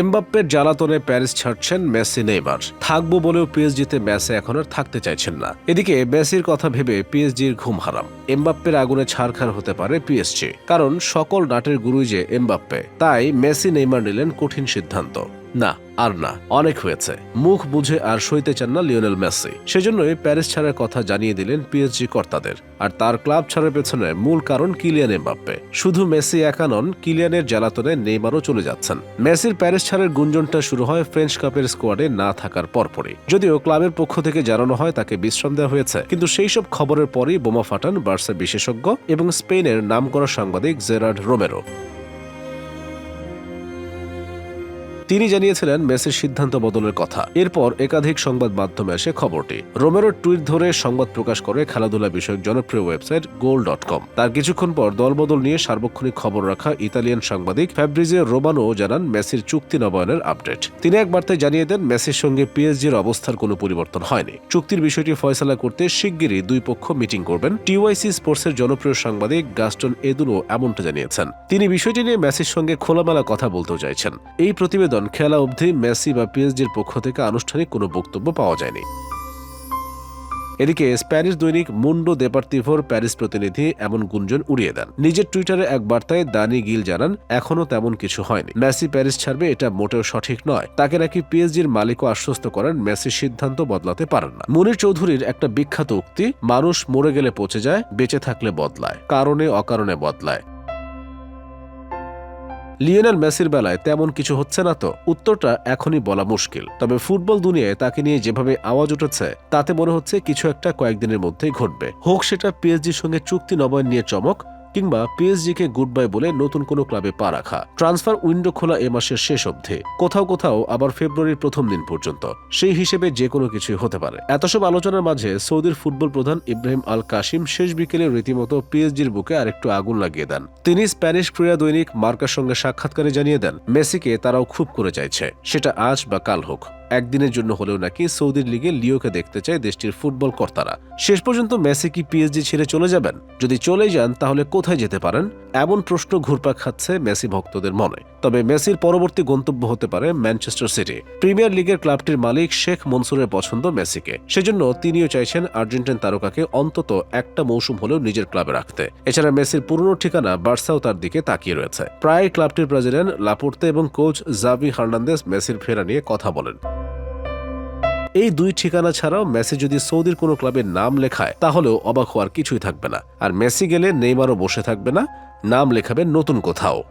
এমবাপ্পের জ্বালাতনে প্যারিস ছাড়ছেন মেসি, নেইমার। থাকব বলেও পিএসজিতে ম্যাসে এখন আর থাকতে চাইছেন না। এদিকে মেসির কথা ভেবে পিএসজির ঘুম হারাম। এমবাপ্পের আগুনে ছাড়খার হতে পারে পিএসজি। কারণ সকল নাটের গুরুই যে এমবাপ্পে। তাই মেসি, নেইমার নিলেন কঠিন সিদ্ধান্ত। না আর না, অনেক হয়েছে। মুখ বুঝে আর সইতে চান না লিওনেল মেসি। সেজন্যই প্যারিস ছাড়ার কথা জানিয়ে দিলেন পিএসজি কর্তাদের। আর তার ক্লাব ছাড়ার পেছনে মূল কারণ কিলিয়ান এমবাপ্পে। শুধু মেসি একা নন, কিলিয়ানের জ্বালাতনে নেইমারও চলে যাচ্ছেন। মেসির প্যারিস ছাড়ের গুঞ্জনটা শুরু হয় ফ্রেঞ্চ কাপের স্কোয়াডে না থাকার পরপরই। যদিও ক্লাবের পক্ষ থেকে জানানো হয় তাকে বিশ্রাম দেওয়া হয়েছে। কিন্তু সেই সব খবরের পরই বোমা ফাটান বার্সা বিশেষজ্ঞ এবং স্পেনের নামকরা সাংবাদিক জেরার্ড রোমেরো। তিনি জানিয়েছিলেন, মেসির সিদ্ধান্ত বদলের কথা। এরপর একাধিক সংবাদ মাধ্যমে আসে খবরটি। রোমেরোর টুইট ধরে সংবাদ প্রকাশ করে খেলাধুলা বিষয়ক জনপ্রিয় ওয়েবসাইট গোল ডট কম। তার কিছুক্ষণ পর দলবদল নিয়ে সার্বক্ষণিক খবর রাখা ইতালিয়ান সাংবাদিক ফ্যাব্রিজে রোমানো জানান, মেসির চুক্তি নবায়নের আপডেট। তিনি এক বার্তায় জানিয়ে দেন, মেসির সঙ্গে পিএসজির অবস্থার কোনো পরিবর্তন হয়নি। চুক্তির বিষয়টি ফয়সলা করতে শিগগিরই দুই পক্ষ মিটিং করবেন। টিওয়াইসি স্পোর্টসের জনপ্রিয় সাংবাদিক গাস্টন এদুনো এমনটা জানিয়েছেন। তিনি বিষয়টি নিয়ে মেসির সঙ্গে খোলামেলা কথা বলতেও চাইছেন। এই প্রতিবেদন খেলা অবধি মেসি বা পিএসজির পক্ষ থেকে আনুষ্ঠানিক কোনো বক্তব্য পাওয়া যায়নি। এদিকে স্প্যানিশ দৈনিক মুন্ডো দেপার্তিভোর প্যারিস প্রতিনিধি এমন গুঞ্জন উড়িয়ে দেন। নিজের টুইটারে এক বার্তায় দানি গিল জানান এখনও তেমন কিছু হয়নি। মেসি প্যারিস ছাড়বে এটা মোটেও সঠিক নয়। তাকে নাকি পিএসজির মালিকও আশ্বস্ত করেন মেসির সিদ্ধান্ত বদলাতে পারেন না। মুনির চৌধুরীর একটা বিখ্যাত উক্তি, মানুষ মরে গেলে পচে যায়, বেঁচে থাকলে বদলায়। কারণে অকারণে বদলায়। লিওনেল মেসির বেলায় তেমন কিছু হচ্ছে না তো। উত্তরটা এখনই বলা মুশকিল। তবে ফুটবল দুনিয়ায় তাকে নিয়ে যেভাবে আওয়াজ উঠেছে, তাতে মনে হচ্ছে কিছু একটা কয়েকদিনের মধ্যেই ঘটবে। হোক সেটা পিএসজির সঙ্গে চুক্তি নবায়ন নিয়ে চমক কিংবা পিএসজিকে গুড বাই বলে নতুন কোনো ক্লাবে পা রাখা। ট্রান্সফার উইন্ডো খোলা এ মাসের শেষ অবধি। কোথাও কোথাও আবার ফেব্রুয়ারির প্রথম দিন পর্যন্ত। সেই হিসেবে যে কোনো কিছুই হতে পারে। এত সব আলোচনার মাঝে সৌদির ফুটবল প্রধান ইব্রাহিম আল কাশিম শেষ বিকেলে রীতিমতো পিএসজির বুকে আরেকটু আগুন লাগিয়ে দেন। তিনি স্প্যানিশ ক্রীড়া দৈনিক মার্কার সঙ্গে সাক্ষাৎকারে জানিয়ে দেন, মেসিকে তারাও খুব করে চাইছে। সেটা আজ বা কাল হোক। একদিনের জন্য হলেও নাকি সৌদির লিগে লিওকে দেখতে চায় দেশটির ফুটবল কর্তারা। শেষ পর্যন্ত মেসি কি পিএসজি ছেড়ে চলে যাবেন? যদি চলে যান, তাহলে কোথায় যেতে পারেন? এমন প্রশ্ন ঘুরপাক খাচ্ছে মেসি ভক্তদের মনে। তবে মেসির পরবর্তী গন্তব্য হতে পারে ম্যানচেস্টার সিটি। প্রিমিয়ার লিগের ক্লাবটির মালিক শেখ মনসুরের পছন্দ মেসিকে। সেজন্য তিনিও চাইছেন আর্জেন্টাইন তারকাকে অন্তত একটা মৌসুম হলেও নিজের ক্লাবে রাখতে। এছাড়া মেসির পুরনো ঠিকানা বার্সাও তার দিকে তাকিয়ে রয়েছে। প্রায় ক্লাবটির প্রেসিডেন্ট লাপোর্তে এবং কোচ জাভি হার্নান্দেস মেসির ফেরা নিয়ে কথা বলেন। এই দুই ঠিকানা ছাড়াও মেসি যদি সৌদির কোনো ক্লাবের নাম লেখায়, তাহলেও অবাক হওয়ার কিছুই থাকবে না। আর মেসি গেলে নেইমারও বসে থাকবে না, নাম লেখাবে নতুন কোথাও।